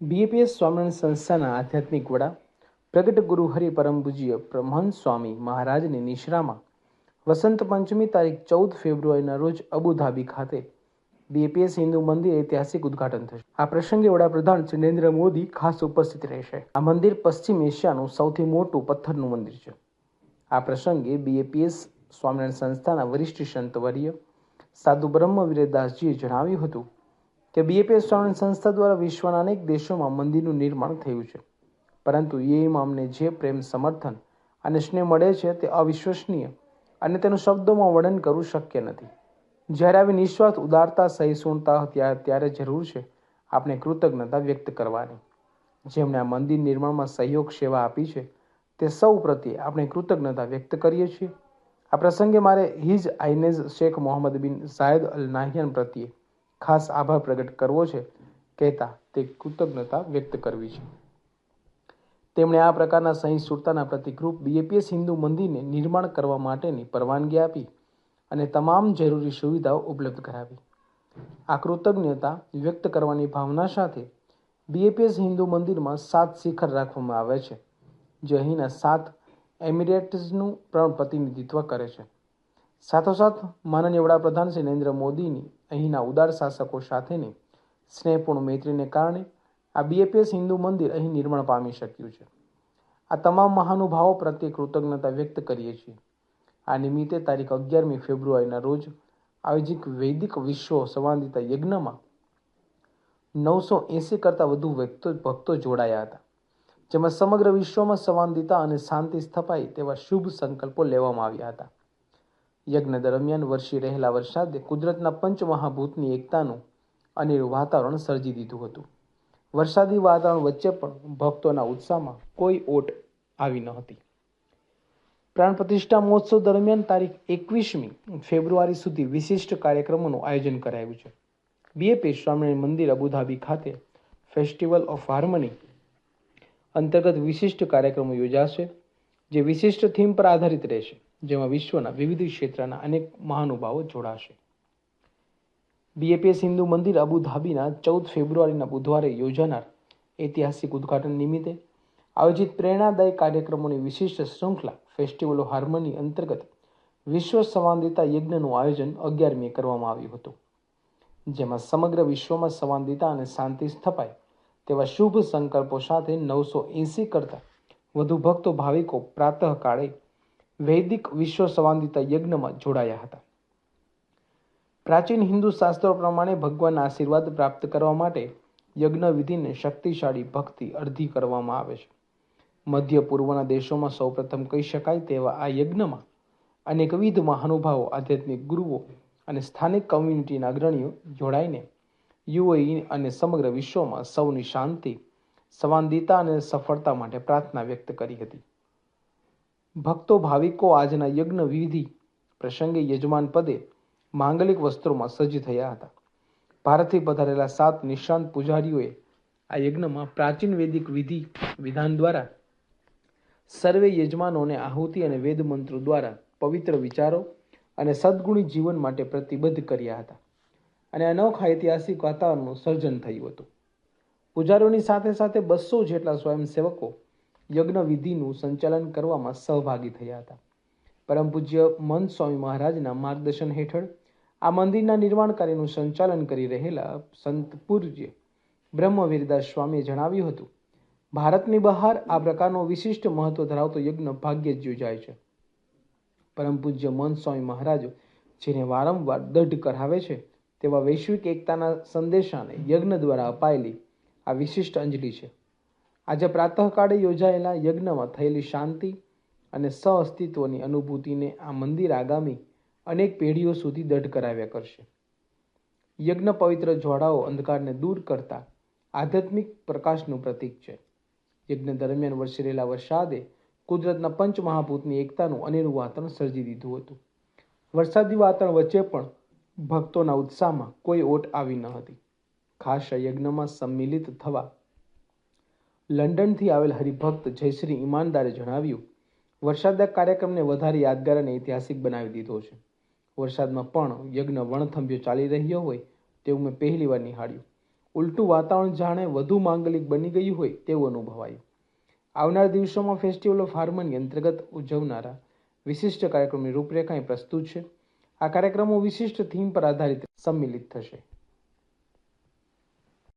BAPS Swaminarayan સંસ્થાના આધ્યાત્મિક વડા પ્રગટ ગુરુ હરિ પરમ પૂજ્ય મહંત સ્વામી મહારાજની નિશ્રામાં વસંત પંચમી તારીખ ચૌદ ફેબ્રુઆરીના રોજ અબુધાબી ખાતે બીએપીએસ હિન્દુ મંદિર ઐતિહાસિક ઉદઘાટન થશે. આ પ્રસંગે વડાપ્રધાન શ્રી નરેન્દ્ર મોદી ખાસ ઉપસ્થિત રહેશે. આ મંદિર પશ્ચિમ એશિયાનું સૌથી મોટું પથ્થરનું મંદિર છે. આ પ્રસંગે બીએપીએસ સ્વામિનારાયણ સંસ્થાના વરિષ્ઠ સંતવર્ય સાધુ બ્રહ્મવીરદાસજીએ જણાવ્યું હતું કે બીએપીએસ સ્વામી સંસ્થા દ્વારા વિશ્વના અનેક દેશોમાં મંદિરનું નિર્માણ થયું છે. પરંતુ એમાં અમને જે પ્રેમ સમર્થન અને સ્નેહ મળે છે તે અવિશ્વસનીય અને તેનું શબ્દોમાં વર્ણન કરવું શક્ય નથી. જ્યારે આવી નિસ્વાર્થ ઉદારતા, સહિષ્ણુતા ત્યારે જરૂર છે, આપણે કૃતજ્ઞતા વ્યક્ત કરવાની. જેમણે આ મંદિર નિર્માણમાં સહયોગ, સેવા આપી છે, તે સૌ પ્રત્યે આપણે કૃતજ્ઞતા વ્યક્ત કરીએ છીએ. આ પ્રસંગે મારે હિજ આઇનેઝ શેખ મોહમ્મદ બિન ઝાયદ અલ નાહિયાન પ્રત્યે ખાસ આભાર પ્રગટ કરવો છે, કહેતા તે કૃતજ્ઞતા વ્યક્ત કરવી છે. તેમણે આ પ્રકારના સહિષ્ણુતાના પ્રતિકરૂપ બીએપીએસ હિન્દુ મંદિરને નિર્માણ કરવા માટેની પરવાનગી આપી અને તમામ જરૂરી સુવિધાઓ ઉપલબ્ધ કરાવી. આ કૃતજ્ઞતા વ્યક્ત કરવાની ભાવના સાથે બીએપીએસ હિન્દુ મંદિરમાં સાત શિખર રાખવામાં આવે છે, જે અહીંના સાત એમિરેટ્સનું પણ પ્રતિનિધિત્વ કરે છે. સાથોસાથ માનનીય વડાપ્રધાન શ્રી નરેન્દ્ર મોદીની અહીંના ઉદાર શાસકો સાથેની સ્નેહપૂર્ણ મૈત્રીને કારણે આ બીએપીએસ હિન્દુ મંદિર અહીં નિર્માણ પામી શક્યું છે. આ તમામ મહાનુભાવો પ્રત્યે કૃતજ્ઞતા વ્યક્ત કરીએ છીએ. આ નિમિત્તે તારીખ અગિયારમી ફેબ્રુઆરીના રોજ આયોજિત વૈદિક વિશ્વ સંવાદિતા યજ્ઞમાં નવસો એંસી કરતાં વધુ વ્યક્તો, ભક્તો જોડાયા હતા, જેમાં સમગ્ર વિશ્વમાં સંવાદિતા અને શાંતિ સ્થપાય તેવા શુભ સંકલ્પો લેવામાં આવ્યા હતા. યજ્ઞ દરમિયાન વરસી રહેલા વરસાદે કુદરતના પંચમહાભૂતની એકતાનું અનેરું વાતાવરણ સર્જી દીધું હતું. વરસાદી વાતાવરણ વચ્ચે પણ ભક્તોના ઉત્સાહમાં કોઈ ઓટ આવી ન હતી. પ્રાણ પ્રતિષ્ઠા મહોત્સવ દરમિયાન તારીખ એકવીસમી ફેબ્રુઆરી સુધી વિશિષ્ટ કાર્યક્રમોનું આયોજન કરાયું છે. બીએપી સ્વામિનારાયણ મંદિર અબુધાબી ખાતે ફેસ્ટિવલ ઓફ હાર્મની અંતર્ગત વિશિષ્ટ કાર્યક્રમો યોજાશે, જે વિશિષ્ટ થીમ પર આધારિત રહેશે. જેમાં વિશ્વના વિવિધ ક્ષેત્રના અનેક મહાનુભાવો જોડાશે. બીએપીએસ હિન્દુ મંદિર અબુધાબીના ચૌદ ફેબ્રુઆરીના બુધવારે યોજાનાર ઐતિહાસિક ઉદ્ઘાટન નિમિત્તે આયોજિત પ્રેરણાદાયી કાર્યક્રમોની વિશિષ્ટ શૃંખલા, ફેસ્ટિવલ ઓફ હાર્મની અંતર્ગત વિશ્વ સંવાદિતા યજ્ઞનું આયોજન અગિયારમીએ કરવામાં આવ્યું હતું. જેમાં સમગ્ર વિશ્વમાં સંવાદિતા અને શાંતિ સ્થપાય તેવા શુભ સંકલ્પો સાથે નવસો એંસી કરતાં વધુ ભક્તો, ભાવિકો પ્રાતઃકાળે વૈદિક વિશ્વ સંવાદિતા યજ્ઞમાં જોડાયા હતા. પ્રાચીન હિન્દુ શાસ્ત્રો પ્રમાણે ભગવાનના આશીર્વાદ પ્રાપ્ત કરવા માટે યજ્ઞ વિધિને શક્તિશાળી ભક્તિ અડધી કરવામાં આવે છે. મધ્ય પૂર્વના દેશોમાં સૌપ્રથમ કહી શકાય તેવા આ યજ્ઞમાં અનેકવિધ મહાનુભાવો, આધ્યાત્મિક ગુરુઓ અને સ્થાનિક કમ્યુનિટીના અગ્રણીઓ જોડાઈને યુએઈ અને સમગ્ર વિશ્વમાં સૌની શાંતિ, સંવાદિતા અને સફળતા માટે પ્રાર્થના વ્યક્ત કરી હતી. ભક્તો ભાવિકો આજના યજ્ઞ વિધિ પ્રસંગે યજમાન પદે માંગલિક વસ્ત્રોમાં સજ્જ થયા હતા. ભારતથી પધારેલા સાત નિષ્ણાંત પૂજારીઓએ આ યજ્ઞમાં પ્રાચીન વૈદિક વિધિ વિધાન દ્વારા સર્વે યજમાનોને આહુતિ અને વેદ મંત્રો દ્વારા પવિત્ર વિચારો અને સદગુણી જીવન માટે પ્રતિબદ્ધ કર્યા હતા અને અનોખા ઐતિહાસિક વાતાવરણનું સર્જન થયું હતું. પૂજારીઓની સાથે સાથે બસો જેટલા સ્વયંસેવકો યજ્ઞ વિધિનું સંચાલન કરવામાં સહભાગી થયા હતા. પરમ પૂજ્ય મંત સ્વામી મહારાજના માર્ગદર્શન હેઠળ આ મંદિરના નિર્માણ કાર્યનું સંચાલન કરી રહેલા સંત પૂજ્ય બ્રહ્મવીરદાસ સ્વામીએ જણાવ્યું હતું, ભારતની બહાર આ પ્રકારનો વિશિષ્ટ મહત્વ ધરાવતો યજ્ઞ ભાગ્યે જ યોજાય છે. પરમ પૂજ્ય મંત સ્વામી મહારાજો જેને વારંવાર દઢ કરાવે છે તેવા વૈશ્વિક એકતાના સંદેશાને યજ્ઞ દ્વારા અપાયેલી આ વિશિષ્ટ અંજલિ છે. આજે પ્રાતઃકાળે યોજાયેલા યજ્ઞમાં થયેલી શાંતિ અને સહઅસ્તિત્વની અનુભૂતિને આ મંદિર આગામી અનેક પેઢીઓ સુધી દઢ કરાવ્યા કરશે. યજ્ઞ પવિત્ર જ્વાળાઓ અંધકારને દૂર કરતા આધ્યાત્મિક પ્રકાશનું પ્રતીક છે. યજ્ઞ દરમિયાન વરસી રહેલા વરસાદે કુદરતના પંચમહાભૂતની એકતાનું અનેરું વાતાવરણ સર્જી દીધું હતું. વરસાદી વાતાવરણ વચ્ચે પણ ભક્તોના ઉત્સાહમાં કોઈ ઓટ આવી ન હતી. ખાસ યજ્ઞમાં સંમિલિત થવા લંડનથી આવેલ હરિભક્ત જયશ્રી ઈમાનદારે જણાવ્યું વરસાદના કાર્યક્રમને વધારે યાદગાર અને ઐતિહાસિક બનાવી દીધો છે. વરસાદમાં પણ યજ્ઞ વણથંભ્યો ચાલી રહ્યો હોય તેવું મેં પહેલી વાર નિહાળ્યું. ઉલટું વાતાવરણ જાણે વધુ માંગલિક બની ગયું હોય તેવું અનુભવાયું. આવનાર દિવસોમાં ફેસ્ટિવલ ઓફ હાર્મની અંતર્ગત ઉજવનારા વિશિષ્ટ કાર્યક્રમની રૂપરેખા અહીં પ્રસ્તુત છે. આ કાર્યક્રમો વિશિષ્ટ થીમ પર આધારિત સંમિલિત થશે.